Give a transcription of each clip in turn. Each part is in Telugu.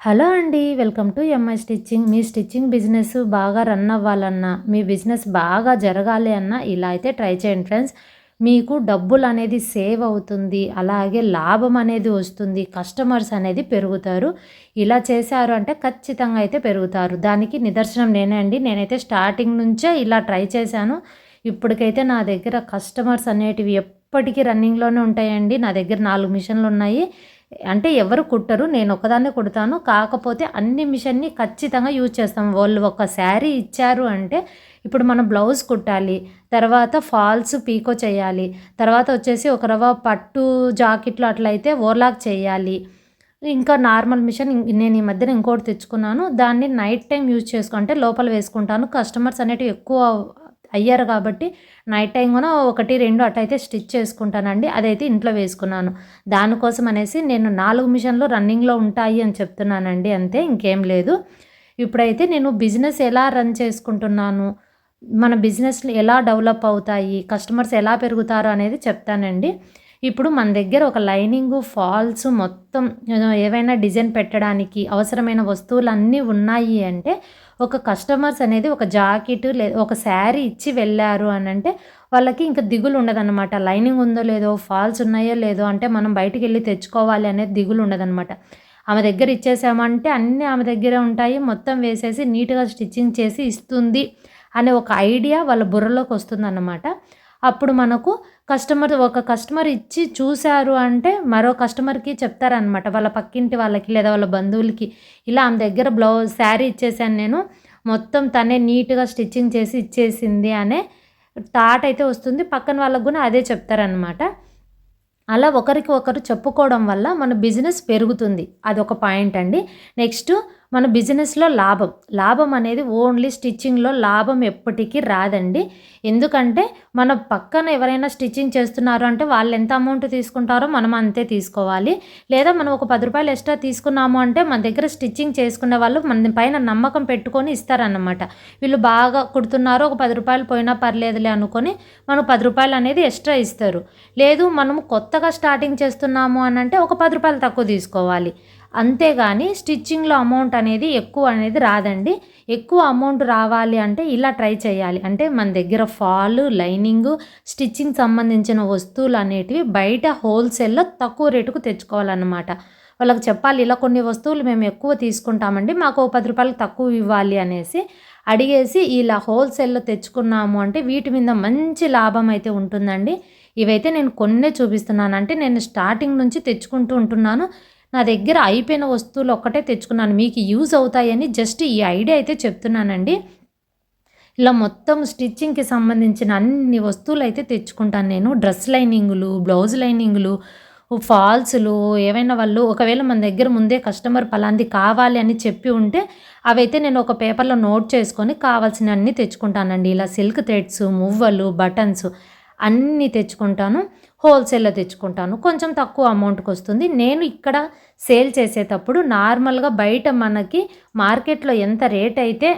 హలో అండి వెల్కమ్ టు ఎంఐ స్టిచ్చింగ్ మీ స్టిచ్చింగ్ బిజినెస్ బాగా రన్ అవ్వాలన్నా మీ బిజినెస్ బాగా జరగాలి అన్నా ఇలా అయితే ట్రై చేయండి ఫ్రెండ్స్. మీకు డబ్బులు అనేది సేవ్ అవుతుంది అలాగే లాభం అనేది వస్తుంది కస్టమర్స్ అనేది పెరుగుతారు. ఇలా చేశారు అంటే ఖచ్చితంగా అయితే పెరుగుతారు. దానికి నిదర్శనం నేనే అండి. నేనైతే స్టార్టింగ్ నుంచే ఇలా ట్రై చేశాను. ఇప్పటికైతే నా దగ్గర కస్టమర్స్ అనేటివి ఎప్పటికీ రన్నింగ్లోనే ఉంటాయండి. నా దగ్గర నాలుగు మిషన్లు ఉన్నాయి. అంటే ఎవరు కుట్టరు నేను ఒకదాన్నే కుడతాను. కాకపోతే అన్ని మిషన్ని ఖచ్చితంగా యూజ్ చేస్తాం. వాళ్ళు ఒక శారీ ఇచ్చారు అంటే ఇప్పుడు మనం బ్లౌజ్ కుట్టాలి తర్వాత ఫాల్స్ పీకో చేయాలి తర్వాత వచ్చేసి ఒక రవ పట్టు జాకెట్లు అట్లయితే ఓర్లాక్ చేయాలి. ఇంకా నార్మల్ మిషన్ నేను ఈ మధ్యన ఇంకోటి తెచ్చుకున్నాను. దాన్ని నైట్ టైం యూజ్ చేసుకుంటే లోపల వేసుకుంటాను. కస్టమర్స్ అనేటివి ఎక్కువ అయ్యారు కాబట్టి నైట్ టైం కూడా ఒకటి రెండు అటైతే స్టిచ్ చేసుకుంటానండి. అదైతే ఇంట్లో వేసుకున్నాను. దానికోసం అనేసి నేను నాలుగు మిషన్లు రన్నింగ్లో ఉంటాయి అని చెప్తున్నానండి. అంతే ఇంకేం లేదు. ఇప్పుడైతే నేను బిజినెస్ ఎలా రన్ చేసుకుంటున్నాను మన బిజినెస్లు ఎలా డెవలప్ అవుతాయి కస్టమర్స్ ఎలా పెరుగుతారు అనేది చెప్తానండి. ఇప్పుడు మన దగ్గర ఒక లైనింగ్ ఫాల్స్ మొత్తం ఏవైనా డిజైన్ పెట్టడానికి అవసరమైన వస్తువులన్నీ ఉన్నాయి అంటే ఒక కస్టమర్స్ అనేది ఒక జాకెట్ లే ఒక శారీ ఇచ్చి వెళ్ళారు అని అంటే వాళ్ళకి ఇంకా దిగులు ఉండదన్నమాట. లైనింగ్ ఉందో లేదో ఫాల్స్ ఉన్నాయో లేదో అంటే మనం బయటికి వెళ్ళి తెచ్చుకోవాలి అనేది దిగులు ఉండదన్నమాట. ఆమె దగ్గర ఇచ్చేసామంటే అన్నీ ఆమె దగ్గరే ఉంటాయి. మొత్తం వేసేసి నీట్గా స్టిచ్చింగ్ చేసి ఇస్తుంది అనే ఒక ఐడియా వాళ్ళ బుర్రలోకి వస్తుందన్నమాట. అప్పుడు మనకు కస్టమర్ ఒక కస్టమర్ ఇచ్చి చూశారు అంటే మరో కస్టమర్కి చెప్తారనమాట వాళ్ళ పక్కింటి వాళ్ళకి లేదా వాళ్ళ బంధువులకి ఇలా ఆమె దగ్గర బ్లౌజ్ శారీ ఇచ్చేసాను నేను. మొత్తం తనే నీట్గా స్టిచ్చింగ్ చేసి ఇచ్చేసింది అనే థాట్ అయితే వస్తుంది. పక్కన వాళ్ళకు కూడా అదే చెప్తారనమాట అలా ఒకరికి ఒకరు చెప్పుకోవడం వల్ల మన బిజినెస్ పెరుగుతుంది. అదొక పాయింట్ అండి. నెక్స్ట్ మన బిజినెస్లో లాభం. లాభం అనేది ఓన్లీ స్టిచ్చింగ్లో లాభం ఎప్పటికీ రాదండి. ఎందుకంటే మన పక్కన ఎవరైనా స్టిచ్చింగ్ చేస్తున్నారు అంటే వాళ్ళు ఎంత అమౌంట్ తీసుకుంటారో మనం అంతే తీసుకోవాలి. లేదా మనం ఒక పది రూపాయలు ఎక్స్ట్రా తీసుకున్నాము అంటే మన దగ్గర స్టిచ్చింగ్ చేసుకునే వాళ్ళు మన పైన నమ్మకం పెట్టుకొని ఇస్తారన్నమాట. వీళ్ళు బాగా కుడుతున్నారు ఒక పది రూపాయలు పోయినా పర్లేదులే అనుకొని మనకు పది రూపాయలు అనేది ఎక్స్ట్రా ఇస్తారు. లేదు మనము కొత్తగా స్టార్టింగ్ చేస్తున్నాము అని అంటే ఒక పది రూపాయలు తక్కువ తీసుకోవాలి. అంతేగాని స్టిచ్చింగ్లో అమౌంట్ అనేది ఎక్కువ అనేది రాదండి. ఎక్కువ అమౌంట్ రావాలి అంటే ఇలా ట్రై చేయాలి. అంటే మన దగ్గర ఫాల్ లైనింగ్ స్టిచ్చింగ్ సంబంధించిన వస్తువులు అనేటివి బయట హోల్సేల్లో తక్కువ రేటుకు తెచ్చుకోవాలన్నమాట. వాళ్ళకి చెప్పాలి ఇలా కొన్ని వస్తువులు మేము ఎక్కువ తీసుకుంటామండి మాకు పది రూపాయలు తక్కువ ఇవ్వాలి అనేసి అడిగేసి ఇలా హోల్సేల్లో తెచ్చుకున్నాము అంటే వీటి మీద మంచి లాభం అయితే ఉంటుందండి. ఇవైతే నేను కొన్నే చూపిస్తున్నాను. అంటే నేను స్టార్టింగ్ నుంచి తెచ్చుకుంటూ ఉంటున్నాను. నా దగ్గర అయిపోయిన వస్తువులు ఒక్కటే తెచ్చుకున్నాను. మీకు యూజ్ అవుతాయని జస్ట్ ఈ ఐడియా అయితే చెప్తున్నానండి. ఇలా మొత్తం స్టిచ్చింగ్కి సంబంధించిన అన్ని వస్తువులు అయితే తెచ్చుకుంటాను నేను. డ్రెస్ లైనింగులు బ్లౌజ్ లైనింగులు ఫాల్స్లు ఏవైనా వాళ్ళు ఒకవేళ మన దగ్గర ముందే కస్టమర్ పలాంది కావాలి అని చెప్పి ఉంటే అవైతే నేను ఒక పేపర్లో నోట్ చేసుకొని కావాల్సిన అన్నీ తెచ్చుకుంటానండి. ఇలా సిల్క్ థ్రెడ్స్ మువ్వలు బటన్స్ అన్నీ తెచ్చుకుంటాను హోల్సేల్లో తెచ్చుకుంటాను. కొంచెం తక్కువ అమౌంట్కి వస్తుంది నేను ఇక్కడ సేల్ చేసేటప్పుడు నార్మల్గా బయట మనకి మార్కెట్లో ఎంత రేట్ అయితే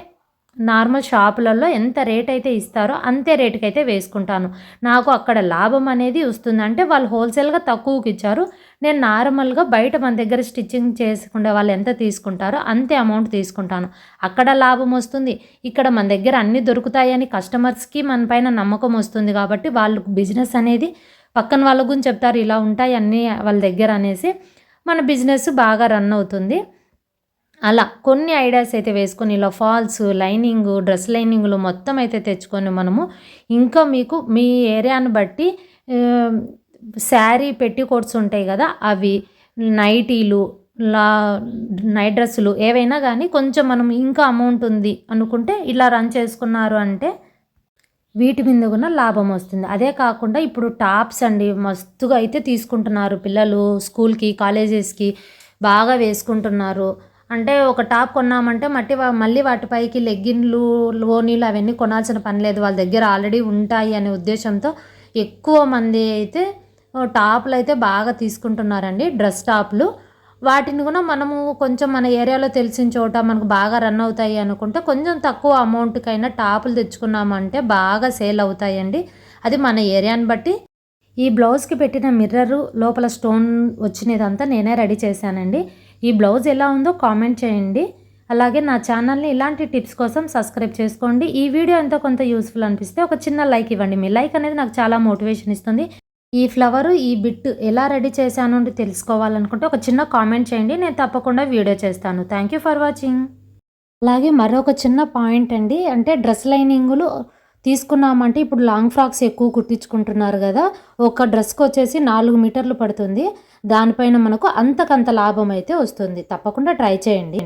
నార్మల్ షాపులలో ఎంత రేట్ అయితే ఇస్తారో అంతే రేటుకి అయితే వేసుకుంటాను. నాకు అక్కడ లాభం అనేది వస్తుంది అంటే వాళ్ళు హోల్సేల్గా తక్కువకి ఇచ్చారు నేను నార్మల్గా బయట మన దగ్గర స్టిచ్చింగ్ చేసుకునే వాళ్ళు ఎంత తీసుకుంటారో అంతే అమౌంట్ తీసుకుంటాను. అక్కడ లాభం వస్తుంది ఇక్కడ మన దగ్గర అన్నీ దొరుకుతాయని కస్టమర్స్కి మన పైన నమ్మకం వస్తుంది కాబట్టి వాళ్ళు బిజినెస్ అనేది పక్కన వాళ్ళ గురించి చెప్తారు ఇలా ఉంటాయి అన్నీ వాళ్ళ దగ్గర అనేసి మన బిజినెస్ బాగా రన్ అవుతుంది. అలా కొన్ని ఐడియాస్ అయితే వేసుకొని ఇలా ఫాల్స్ లైనింగ్ డ్రెస్ లైనింగ్లు మొత్తం అయితే తెచ్చుకొని మనము ఇంకా మీకు మీ ఏరియాను బట్టి శారీ పెట్టి కోట్స్ ఉంటాయి కదా అవి నైటీలు లా నైట్ డ్రెస్సులు ఏవైనా కానీ కొంచెం మనం ఇంకా అమౌంట్ ఉంది అనుకుంటే ఇలా రన్ చేసుకున్నారు అంటే వీటి మీద కూడా లాభం వస్తుంది. అదే కాకుండా ఇప్పుడు టాప్స్ అండి మస్తుగా అయితే తీసుకుంటున్నారు పిల్లలు స్కూల్కి కాలేజెస్కి బాగా వేసుకుంటున్నారు. అంటే ఒక టాప్ కొన్నామంటే మట్టి మళ్ళీ వాటిపైకి లెగ్గిన్లు లోనీలు అవన్నీ కొనాల్సిన పని లేదు. వాళ్ళ దగ్గర ఆల్రెడీ ఉంటాయి అనే ఉద్దేశంతో ఎక్కువ మంది అయితే టాప్లు అయితే బాగా తీసుకుంటున్నారండి డ్రెస్ టాప్లు. వాటిని కూడా మనము కొంచెం మన ఏరియాలో తెలిసిన చోట మనకు బాగా రన్ అవుతాయి అనుకుంటే కొంచెం తక్కువ అమౌంట్కైనా టాపులు తెచ్చుకున్నామంటే బాగా సేల్ అవుతాయండి. అది మన ఏరియాని బట్టి. ఈ బ్లౌజ్కి పెట్టిన మిర్రరు లోపల స్టోన్ వచ్చినదంతా నేనే రెడీ చేశానండి. ఈ బ్లౌజ్ ఎలా ఉందో కామెంట్ చేయండి. అలాగే నా ఛానల్ని ఇలాంటి టిప్స్ కోసం సబ్స్క్రైబ్ చేసుకోండి. ఈ వీడియో ఎంతో కొంత యూస్ఫుల్ అనిపిస్తే ఒక చిన్న లైక్ ఇవ్వండి. మీ లైక్ అనేది నాకు చాలా మోటివేషన్ ఇస్తుంది. ఈ ఫ్లవర్ ఈ బిట్ ఎలా రెడీ చేశాను అని తెలుసుకోవాలనుకుంటే ఒక చిన్న కామెంట్ చేయండి. నేను తప్పకుండా వీడియో చేస్తాను. థ్యాంక్ యూ ఫర్ వాచింగ్ అలాగే మరొక చిన్న పాయింట్ అండి. అంటే డ్రెస్ లైనింగులు తీసుకున్నామంటే ఇప్పుడు లాంగ్ ఫ్రాక్స్ ఎక్కువ కుట్టించుకుంటున్నారు కదా. ఒక డ్రెస్కి వచ్చేసి నాలుగు మీటర్లు పడుతుంది. దానిపైన మనకు అంతకంత లాభం అయితే వస్తుంది. తప్పకుండా ట్రై చేయండి.